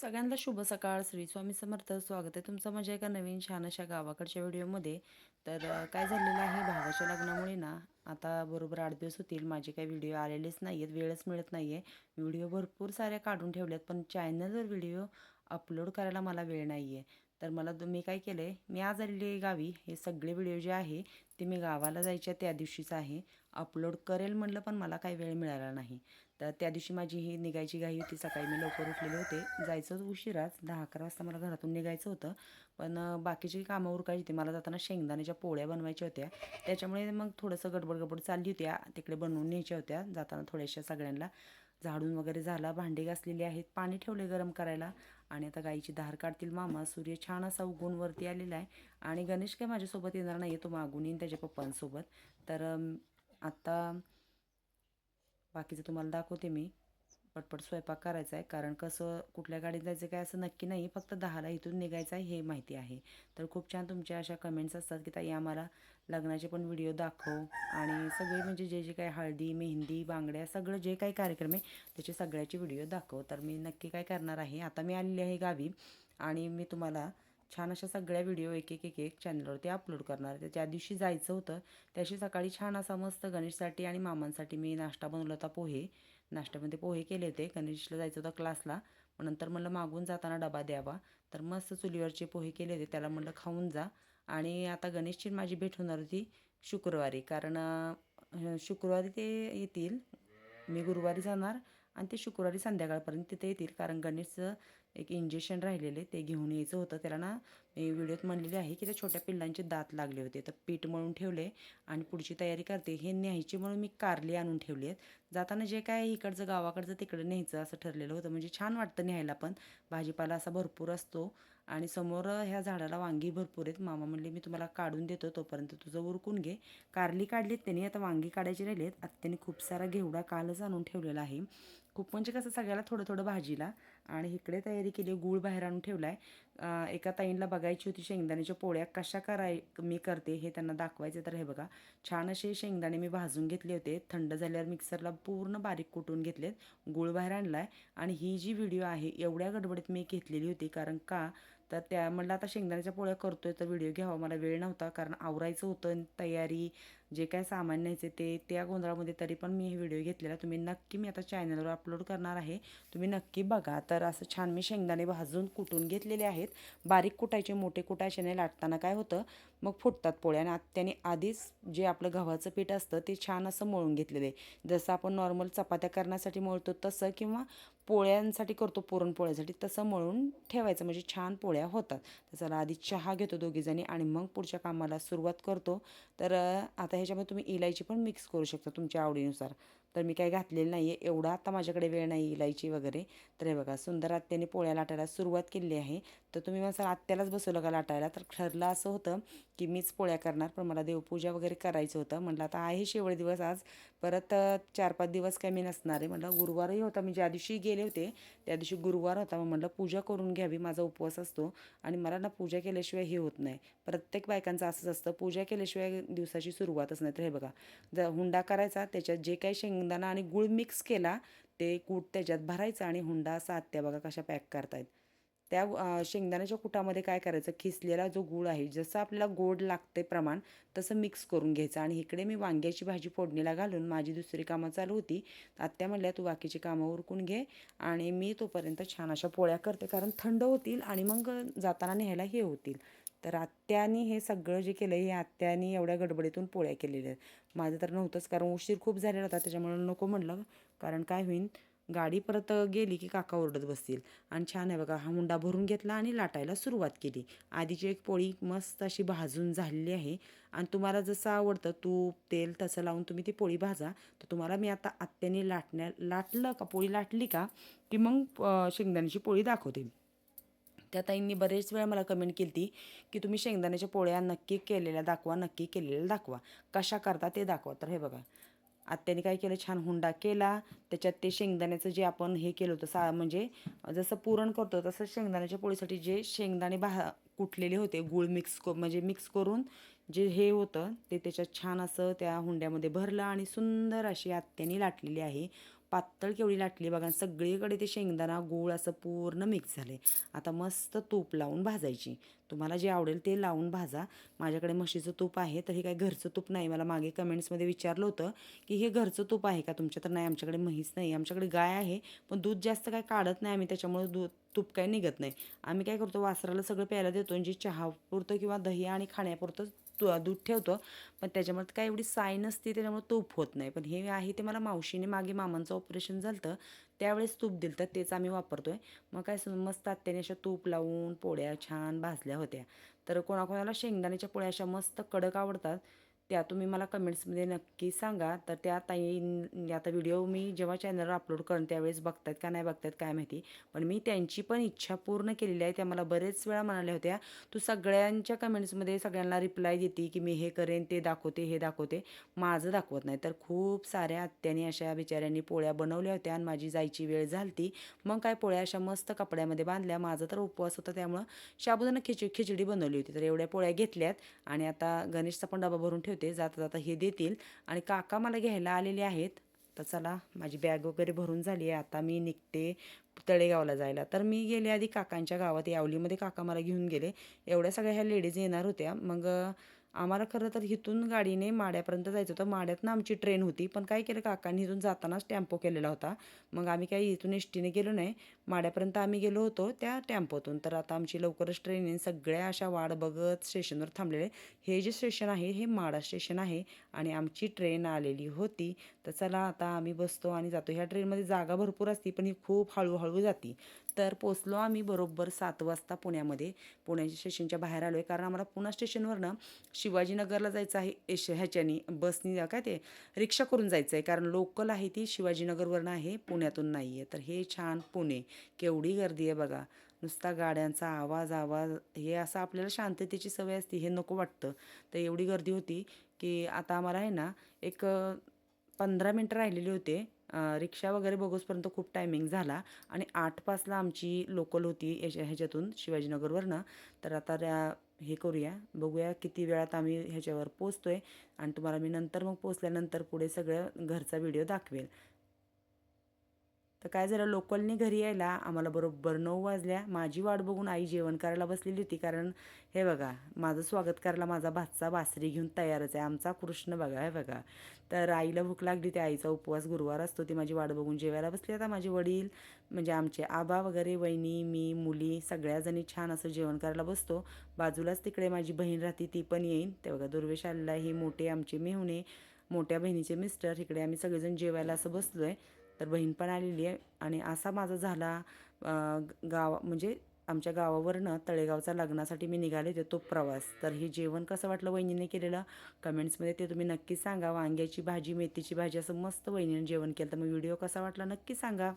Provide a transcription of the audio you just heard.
सगळ्यांना शुभ सकाळ. श्री स्वामी समर्थ स्वागत आहे तुमचं माझ्या एका नवीन छान अशा गावाकडच्या व्हिडिओमध्ये. तर काय झालेलं आहे भावाच्या लग्नामुळे ना आता बरोबर आठ दिवस होतील. माझे काही व्हिडिओ आलेलेच नाही आहेत वेळच मिळत नाही आहे व्हिडिओ भरपूर साऱ्या काढून ठेवल्यात पण चॅनलवर व्हिडिओ अपलोड करायला मला वेळ नाही आहे तर मला तुम्ही मी काय केलं आहे मी आज आलेली गावी. हे सगळे व्हिडिओ जे आहे ते मी गावाला जायच्या त्या दिवशीच आहे. अपलोड करेल म्हणलं पण मला काही वेळ मिळाला नाही. तर त्या दिवशी माझी ही निघायची घाई होती. सकाळी मी लवकर उठलेले होते. जायचं होतं उशिराच. दहा अकरा वाजता मला घरातून निघायचं होतं. पण बाकीची कामं उरकायची होती. मला जाताना शेंगदाण्याच्या पोळ्या बनवायच्या होत्या. त्याच्यामुळे मग थोडंसं गडबड गडबड चालली होती तिकडे बनवून न्यायच्या होत्या. जाताना थोड्याशा सगळ्यांना झाडून वगैरे झाला. भांडी घासलेली आहेत. पाणी ठेवले गरम करायला. आणि आता गाईची धार काढतील मामा. सूर्य छान असा उगून वरती आलेला आहे. आणि गणेश काय माझ्यासोबत येणार नाही तो मागून येईन त्याच्या पप्पांसोबत. तर आत्ता बाकीचं तुम्हाला दाखवते मी. पटपट स्वयंपाक करायचा आहे. कारण कसं कुठल्या गाडीत जायचं काय असं नक्की नाही. फक्त दहाला इथून निघायचं आहे हे माहिती आहे. तर खूप छान तुमच्या अशा कमेंट्स असतात की ताई आम्हाला लग्नाचे पण व्हिडिओ दाखव. आणि सगळे म्हणजे जे जे काही हळदी मेहंदी बांगड्या सगळं जे काही कार्यक्रम आहे त्याचे सगळ्याचे व्हिडिओ दाखव. तर मी नक्की काय करणार आहे आता मी आलेली आहे गावी. आणि मी तुम्हाला छान अशा सगळ्या व्हिडिओ एक एक एक एक चॅनलवरती अपलोड करणार. आहे ज्या दिवशी जायचं होतं त्याशी सकाळी छान असा मस्त गणेशसाठी आणि मामांसाठी मी नाश्ता बनवला होता पोहे. नाश्त्यामध्ये पोहे केले होते. गणेशला जायचं होतं क्लासला मग नंतर म्हणलं मागून जाताना डबा द्यावा. तर मस्त चुलीवरचे पोहे केले होते. त्याला म्हणलं खाऊन जा. आणि आता गणेशची माझी भेट होणार होती शुक्रवारी. कारण शुक्रवारी ते येतील. मी गुरुवारी जाणार आणि ते शुक्रवारी संध्याकाळपर्यंत तिथे येतील. कारण गणेशचं एक इंजेक्शन राहिलेले ते घेऊन यायचं होतं. त्याला ना मी व्हिडिओत म्हणलेले आहे की त्या छोट्या पिल्लांचे दात लागले होते. तर पीठ मळून ठेवले आणि पुढची तयारी करते. हे न्यायची म्हणून मी कारली आणून ठेवली आहेत जाताना जे काय इकडचं गावाकडचं तिकडं न्यायचं असं ठरलेलं होतं. म्हणजे छान वाटतं न्यायला पण. भाजीपाला असा भरपूर असतो आणि समोर ह्या झाडाला वांगी भरपूर आहेत. मामा म्हणले मी तुम्हाला काढून देतो तोपर्यंत तुझं उरकून घे. कारली काढलीत त्यांनी. आता वांगी काढायची राहिली आहेत आत्याने खूप सारा घेवडा कालच आणून ठेवलेला आहे. खूप म्हणजे कसं सगळ्याला थोडं थोडं भाजीला आणि इकडे तयारी केली गूळ बाहेर आणून ठेवला आहे एका ताईंला बघायची होती शेंगदाण्याच्या पोळ्या कशा कराय मी करते हे त्यांना दाखवायचे. तर हे बघा छान असे शेंगदाणे मी भाजून घेतले होते. थंड झाल्यावर मिक्सरला पूर्ण बारीक कुटून घेतलेत. गूळ बाहेर आणला आहे आणि ही जी व्हिडिओ आहे एवढ्या गडबडीत मी घेतलेली होती. कारण का? तर त्या म्हणलं आता शेंगदाण्याच्या पोळ्या करतोय तर व्हिडिओ घ्यावा. मला वेळ नव्हता. कारण आवरायचं होतं तयारी जे काय सामान न्यायचे ते त्या गोंधळामध्ये तरी पण मी हे व्हिडिओ घेतलेला. तुम्ही नक्की मी आता चॅनलवर अपलोड करणार आहे. तुम्ही नक्की बघा. तर असं छान मी शेंगदाणे भाजून कुटून घेतलेले आहेत. बारीक कुटायचे मोठे कुटायचे नाही लाटताना काय होतं? मग फुटतात पोळ्या आणि त्याने आधीच जे आपलं गव्हाचं पीठ असतं ते छान असं मळून घेतलेलं आहे. जसं आपण नॉर्मल चपात्या करण्यासाठी मळतो तसं किंवा पोळ्यांसाठी करतो पुरणपोळ्यासाठी तसं मळून ठेवायचं. म्हणजे छान पोळ्या होतात. तर चला आधी चहा घेतो दोघीजणी आणि मग पुढच्या कामाला सुरुवात करतो. तर आता ह्याच्यामध्ये तुम्ही इलायची पण मिक्स करू शकता तुमच्या आवडीनुसार. तर मी काय घातलेलं नाही आहे एवढा आता माझ्याकडे वेळ नाही इलायची वगैरे. तर हे बघा सुंदर आत्याने पोळ्या लाटायला सुरुवात केली आहे. तर तुम्ही मग आत्यालाच बसवलं का लाटायला? तर ठरलं असं होतं की मीच पोळ्या करणार पण मला देवपूजा वगैरे करायचं होतं. म्हटलं आता आहे शेवट दिवस आज. परत चार पाच दिवस काय मी नसणार आहे. म्हटलं गुरुवारही होता. मी ज्या दिवशी गेले होते त्या दिवशी गुरुवार होता. मग म्हटलं पूजा करून घ्यावी. माझा उपवास असतो. आणि मला ना पूजा केल्याशिवाय हे होत नाही. प्रत्येक बायकांचं असंच असतं. पूजा केल्याशिवाय दिवसाची सुरुवातच नाही. तर हे बघा जर हुंडा करायचा त्याच्यात जे काही शेंगदाणा आणि गुळ मिक्स केला ते कूट त्याच्यात भरायचं आणि हुंडा असा आत्या बघा कशा पॅक करतायत. त्या शेंगदाण्याच्या कुटामध्ये काय करायचं? खिसलेला जो गूळ आहे जसं आपल्याला गोड लागते प्रमाण तसं मिक्स करून घ्यायचं. आणि इकडे मी वांग्याची भाजी फोडणीला घालून माझी दुसरी कामं चालू होती. आत्या म्हणल्या तू बाकीची कामं उरकून घे आणि मी तोपर्यंत छान अशा पोळ्या करते. कारण थंड होतील आणि मग जाताना न्यायला हे होतील. तर आत्यानी हे सगळं जे केलं हे आत्यानी एवढ्या गडबडीतून पोळ्या केलेल्या आहेत. माझं तर नव्हतंच कारण उशीर खूप झालेला होता. त्याच्यामुळे नको म्हणलं कारण काय होईल गाडी परत गेली की काका ओरडत बसतील. आणि छान आहे बघा हा मुंडा भरून घेतला आणि लाटायला सुरुवात केली. आधीची एक पोळी मस्त अशी भाजून झालेली आहे. आणि तुम्हाला जसं आवडतं तूप तेल तसं लावून तुम्ही ती पोळी भाजा. तर तुम्हाला मी आता आत्याने लाटण्या लाटलं का पोळी लाटली का की मग शेंगदाण्याची पोळी दाखवते. त्या ताईंनी बरेच वेळा मला कमेंट केली ती की तुम्ही शेंगदाण्याच्या पोळ्या नक्की केलेल्या दाखवा नक्की केलेल्या दाखवा. कशा करता ते दाखवा. तर हे बघा आत्याने काय केलं? छान हुंडा केला. त्याच्यात ते शेंगदाण्याचं जे आपण हे केलं होतं सा म्हणजे जसं पुरण करतो तसं शेंगदाण्याच्या पोळीसाठी जे शेंगदाणे बा कुटलेले होते गूळ मिक्स क म्हणजे मिक्स करून जे हे होतं ते त्याच्यात छान असं त्या हुंड्यामध्ये भरलं आणि सुंदर अशी आत्याने लाटलेली आहे. पातळ केवढी लाटली बघा सगळीकडे ते शेंगदाणा गूळ असं पूर्ण मिक्स झाले आता मस्त तूप लावून भाजायची. तुम्हाला जे आवडेल ते लावून भाजा. माझ्याकडे म्हशीचं तूप आहे तर हे काय घरचं तूप नाही. मला मागे कमेंट्समध्ये विचारलं होतं की हे घरचं तूप आहे का तुमच्या? तर नाही आमच्याकडे म्हैस नाही. आमच्याकडे गाय आहे पण दूध जास्त काय काढत नाही आम्ही त्याच्यामुळे दूध तूप काही निघत नाही. आम्ही काय करतो वासराला सगळं प्यायला देतो म्हणजे जे चहापुरतं किंवा दही आणि खाण्यापुरतं तू दूध ठेवतो पण त्याच्यामध्ये काय एवढी साय नसते त्याच्यामुळे तूप होत नाही. पण हे आहे ते मला मावशीने मागे मामांचं ऑपरेशन झालं त्यावेळेस तूप दिलं तर तेच आम्ही वापरतो आहे मग काय सु- मस्त आत्याने अशा तूप लावून पोळ्या छान भाजल्या होत्या. तर कोणाकोणाला शेंगदाण्याच्या पोळ्या अशा मस्त कडक आवडतात त्या तुम्ही मला कमेंट्समध्ये नक्की सांगा. तर त्या ताई आता व्हिडिओ मी जेव्हा चॅनलवर अपलोड करेन त्यावेळेस बघतात का नाही बघतात काय माहिती. पण मी त्यांची पण इच्छा पूर्ण केलेली आहे. त्या मला बरेच वेळा म्हणाल्या होत्या तू सगळ्यांच्या कमेंट्समध्ये सगळ्यांना रिप्लाय देते की मी हे करेन ते दाखवते हे दाखवते. माझं दाखवत नाही. तर खूप साऱ्या आत्यानी अशा बिचाऱ्यांनी पोळ्या बनवल्या होत्या आणि माझी जायची वेळ झाली मग काय पोळ्या अशा मस्त कपड्यामध्ये बांधल्या. माझा तर उपवास होता त्यामुळं शाबुदाना खिचडी खिचडी बनवली होती. तर एवढ्या पोळ्या घेतल्यात आणि आता गणेशचा पण डबा भरून ठेवते. जाता जाता हे देतील. आणि काका मला घ्यायला आलेले आहेत. तर चला माझी बॅग वगैरे भरून झाली आहे. आता मी निघते तळेगावला जायला. तर मी गेले आधी काकांच्या गावात यावलीमध्ये काका मला घेऊन गेले. एवढ्या सगळ्या ह्या लेडीज येणार होत्या. मग आम्हाला खरं तर इथून गाडीने माड्यापर्यंत जायचं होतं. माड्यातनं आमची ट्रेन होती. पण काय केलं काकांनी इथून जातानाच टेम्पो केलेला होता. मग आम्ही काही इथून एस टीने गेलो नाही. माड्यापर्यंत आम्ही गेलो होतो त्या टेम्पोतून तर आता आमची लवकरच ट्रेन येईन सगळ्या अशा वाट बघत स्टेशनवर थांबलेले हे जे स्टेशन आहे हे माडा स्टेशन आहे आणि आमची ट्रेन आलेली होती. तर चला आता आम्ही बसतो आणि जातो. ह्या ट्रेनमध्ये जागा भरपूर असती पण ही खूप हळूहळू जाती. तर पोचलो आम्ही बरोबर सात वाजता पुण्यामध्ये. पुण्याच्या स्टेशनच्या बाहेर आलो आहे कारण आम्हाला पुणा स्टेशनवरनं शिवाजीनगरला जायचं आहे. एश ह्याच्यानी बसनी जा- काय ते रिक्षा करून जायचं आहे कारण लोकल आहे ती शिवाजीनगरवरनं आहे पुण्यातून नाही आहे तर हे छान पुणे. केवढी गर्दी आहे बघा. नुसता गाड्यांचा आवाज आवाज हे असं आपल्याला शांततेची सवय असते. हे नको वाटतं. तर एवढी गर्दी होती की आता आम्हाला आहे ना एक पंधरा मिनटं राहिलेली होते. रिक्षा वगैरे बघूसपर्यंत खूप टायमिंग झाला. आणि आठ पाचला आमची लोकल होती याच्या ह्याच्यातून शिवाजीनगरवरनं. तर आता त्या हे करूया. बघूया किती वेळात आम्ही ह्याच्यावर पोचतो आहे आणि तुम्हाला मी नंतर मग पोचल्यानंतर पुढे सगळं घरचा व्हिडिओ दाखवेल. तर काय झालं लोकलनी घरी यायला आम्हाला बरोबर नऊ वाजल्या. माझी वाट बघून आई जेवण करायला बसलेली होती कारण हे बघा माझं स्वागत करायला माझा भातचा बासरी घेऊन तयारच आहे. आमचा कृष्ण बघा हे बघा. तर आईला भूक लागली त्या आईचा उपवास गुरुवार असतो ती माझी वाट बघून जेवायला बसली. आता माझे वडील म्हणजे आमचे आबा वगैरे वहिनी मी मुली सगळ्याजणी छान असं जेवण करायला बसतो. बाजूलाच तिकडे माझी बहीण राहते ती पण येईन. ते बघा दुर्वेश आलेला हे मोठे आमचे मेहुणे मोठ्या बहिणीचे मिस्टर इकडे आम्ही सगळेजण जेवायला असं बसलो आहे तर बहीण पण आलेली आहे. आणि असा माझा झाला गाव म्हणजे आमच्या गावावरनं तळेगावचा लग्नासाठी मी निघाले होते तो प्रवास. तर हे जेवण कसं वाटलं वहिनीने केलेलं? कमेंट्समध्ये ते तुम्ही नक्की सांगा. वांग्याची भाजी मेथीची भाजी असं मस्त वहिनीने जेवण केलं. तर मग व्हिडिओ कसा वाटला नक्की सांगा.